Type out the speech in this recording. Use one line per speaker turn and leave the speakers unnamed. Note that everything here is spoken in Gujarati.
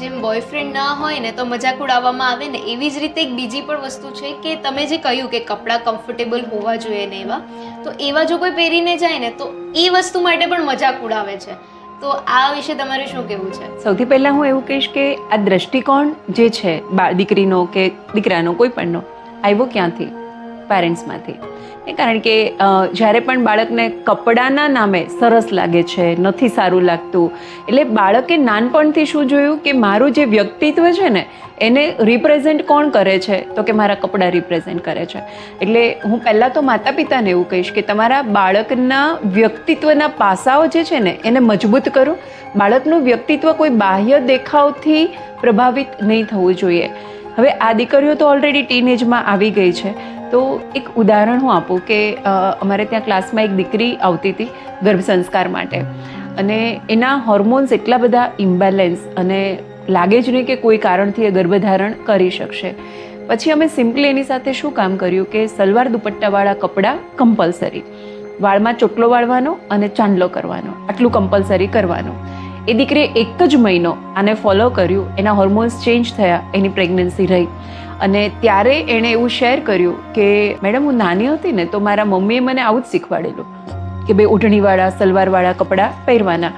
જેમ બોયફ્રેન્ડ ના હોય ને તો મજાક ઉડાવવામાં આવે ને, એવી જ રીતે એક બીજી પણ વસ્તુ છે કે તમે જે કહ્યું કે કપડાં કમ્ફર્ટેબલ હોવા જોઈએ ને એવા, તો એવા જો કોઈ પહેરીને જાય ને, તો એ વસ્તુ માટે પણ મજાક ઉડાવે છે. તો આ વિશે તમારે શું કહેવું છે?
સૌથી પહેલાં હું એવું કહીશ કે આ દ્રષ્ટિકોણ જે છે, બાળ દીકરીનો કે દીકરાનો, કોઈ પણનો, આવ્યો ક્યાંથી? પેરેન્ટ્સમાંથી કારણ કે જ્યારે પણ બાળકને કપડાના નામે સરસ લાગે છે, નથી સારું લાગતું, એટલે બાળકે નાનપણથી શું જોયું કે મારું જે વ્યક્તિત્વ છે ને, એને રિપ્રેઝેન્ટ કોણ કરે છે? તો કે મારા કપડાં રિપ્રેઝેન્ટ કરે છે. એટલે હું પહેલાં તો માતા પિતાને એવું કહીશ કે તમારા બાળકના વ્યક્તિત્વના પાસાઓ જે છે ને, એને મજબૂત કરો. બાળકનું વ્યક્તિત્વ કોઈ બાહ્ય દેખાવથી પ્રભાવિત નહીં થવું જોઈએ. હવે આ દીકરીઓ તો ઓલરેડી ટીનેજમાં આવી ગઈ છે. તો એક ઉદાહરણ હું આપું કે અમારે ત્યાં ક્લાસમાં એક દીકરી આવતી હતી ગર્ભ સંસ્કાર માટે. અને એના હોર્મોન્સ એટલા બધા ઇમ્બેલેન્સ અને લાગે જ નહીં કે કોઈ કારણથી એ ગર્ભધારણ કરી શકશે. પછી અમે સિમ્પલી એની સાથે શું કામ કર્યું કે સલવાર દુપટ્ટાવાળા કપડાં કમ્પલસરી. વાળમાં ચોટલો વાળવાનો અને ચાંદલો કરવાનો. આટલું કમ્પલસરી કરવાનું. એ દીકરીએ એક જ મહિનો આને ફોલો કર્યું, એના હોર્મોન્સ ચેન્જ થયા, એની પ્રેગ્નન્સી રહી. અને ત્યારે એણે એવું શેર કર્યું કે, મેડમ, હું નાની હતી ને તો મારા મમ્મીએ મને આવું જ શીખવાડેલું કે ભાઈ ઓઢણીવાળા સલવારવાળા કપડાં પહેરવાના.